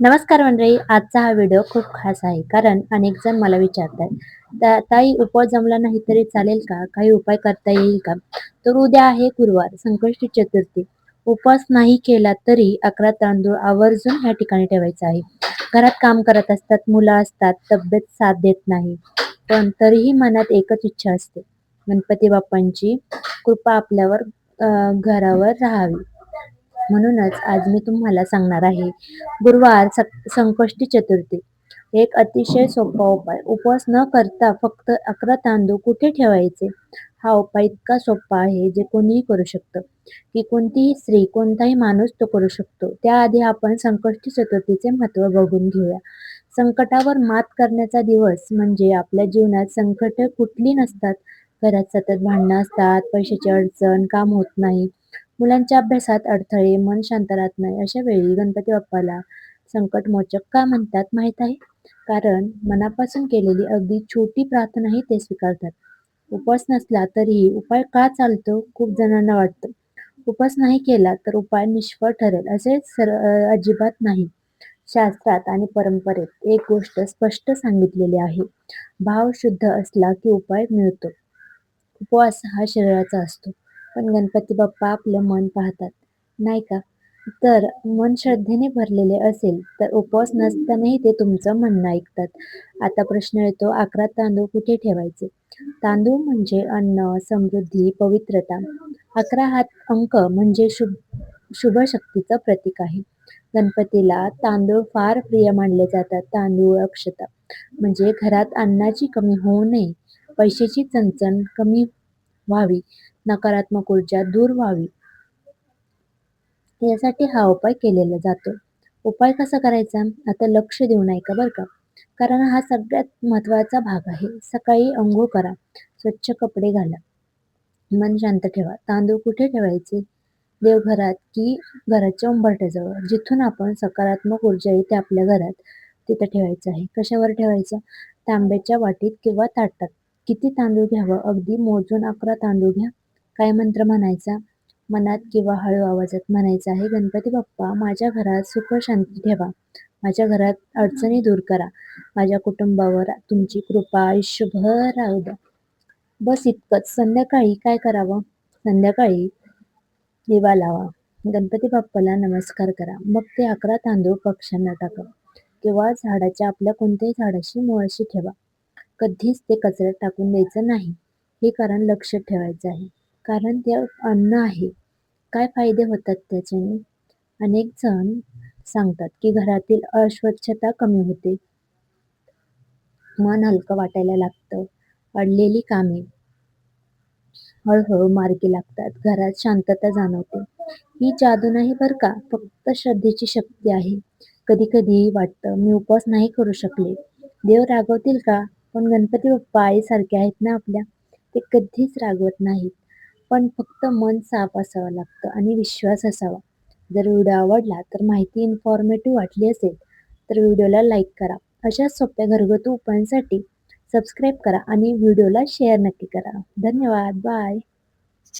नमस्कार मंडळी आजचा हा व्हिडिओ खूप खास आहे. कारण अनेक जण मला विचारतात ताई उपवास जमला नाही तरी चालेल का? काही उपाय करता येईल का? तर उद्या आहे गुरुवार संकष्टी चतुर्थी. उपवास नाही केला तरी अकरा तांदूळ आवर्जून ह्या ठिकाणी ठेवायचा आहे. घरात काम करत असतात मुलं असतात तब्येत साथ देत नाही. पण तरीही मनात एकच इच्छा असते गणपती बाप्पांची कृपा आपल्यावर घरावर राहावी. म्हणूनच आज मी तुम्हाला सांगणार आहे गुरुवार सक- संकष्टी चतुर्थी. एक अतिशय सोपा उपाय. उपवास न करता फक्त अकरा तांदूळ कुठे ठेवायचे? हा उपाय इतका सोपा आहे जे कोणीही करू शकतं. की कोणतीही स्त्री कोणताही माणूस तो करू शकतो. त्याआधी आपण संकष्टी चतुर्थीचे महत्त्व बघून घेऊया. संकटावर मात करण्याचा दिवस म्हणजे आपल्या जीवनात संकट कुठली नसतात. घरात सतत भांडणं असतात पैशाची अडचण काम होत नाही. मुलांच्या अभ्यासात अडथळे मन शांत राहत नाही अशा वेळी गणपती बाप्पाला संकटमोचक का म्हणतात माहीत आहे? कारण मनापासून केलेली अगदी छोटी प्रार्थनाही ते स्वीकारतात. उपवास नसला तरीही उपाय का चालतो? खूप जणांना वाटतं. उपवास नाही केला तर उपाय निष्फळ ठरेल असे सर अजिबात नाही. शास्त्रात आणि परंपरेत एक गोष्ट स्पष्ट सांगितलेली आहे. भाव शुद्ध असला की उपाय मिळतो. उपवास हा शरीराचा असतो. पण गणपती बाप्पा आपलं मन पाहतात. नाही का? तर मन श्रद्धेने भरलेले असेल तर उपवास नसतानाही ते तुमचं म्हणणं ऐकतात. आता प्रश्न येतो अकरा तांदूळ कुठे ठेवायचे? तांदूळ म्हणजे अन्न समृद्धी पवित्रता. अकरा हा अंक म्हणजे शुभ शुभ शक्तीचं प्रतीक आहे. गणपतीला तांदूळ फार प्रिय मानले जातात. तांदूळ अक्षता म्हणजे घरात अन्नाची कमी होऊ नये पैशाची चणचण कमी व्हावी. नकारात्मक ऊर्जा दूर व्हावी. यासाठी हा उपाय केलेला जातो. उपाय कसा करायचा? आता लक्ष देऊन ऐका बरं का? कारण हा सगळ्यात महत्त्वाचा भाग आहे. सकाळी अंघोळ करा. स्वच्छ कपडे घाला. मन शांत ठेवा. तांदूळ कुठे ठेवायचे? देवघरात की घराच्या उंबरठ्याजवळ? जिथून आपण सकारात्मक ऊर्जा येते आपल्या घरात तिथं ठेवायचं आहे. कशावर ठेवायचं? तांब्याच्या वाटीत किंवा ताटात. किती तांदूळ घ्यावं? अगदी मोजून अकरा तांदूळ घ्या. काय मंत्र म्हणायचा? मनात किंवा हळू आवाजात म्हणायचं आहे गणपती बाप्पा माझ्या घरात सुख शांती ठेवा. माझ्या घरात अडचणी दूर करा. माझ्या कुटुंबावर तुमची कृपा आयुष्यभर राहू द्या. बस इतकंच. संध्याकाळी काय करावं? संध्याकाळी दिवा लावा. गणपती बाप्पाला नमस्कार करा. मग ते अकरा तांदूळ पक्ष्यांना टाका. किंवा झाडाच्या आपल्या कोणत्याही झाडाशी मुळाशी ठेवा. कधीच ते कचऱ्यात टाकून द्यायचं नाही. हे कारण लक्षात ठेवायचं आहे. कारण ते अन्न आहे. काय फायदे होतात त्याच्याने? अनेक जण सांगतात की घरातील अस्वच्छता कमी होते. मन हलकं वाटायला लागतं. अडलेली कामे हळूहळू मार्गी लागतात. घरात शांतता जाणवते. ही जादू नाही बरं का? फक्त श्रद्धेची शक्ती आहे. कधी कधी वाटतं मी उपवास नाही करू शकले. देव रागवतील का? पण गणपती बाप्पा आईसारखे आहेत ना आपल्या ते कधीच रागवत नाहीत. पण फक्त मन साफ असावं लागतं आणि विश्वास असावा. जर व्हिडिओ आवडला तर माहिती इन्फॉर्मेटिव्ह वाटली असेल तर व्हिडिओला लाईक करा. अशा सोप्या घरगुती उपायांसाठी सबस्क्राईब करा आणि व्हिडिओला शेअर नक्की करा. धन्यवाद. बाय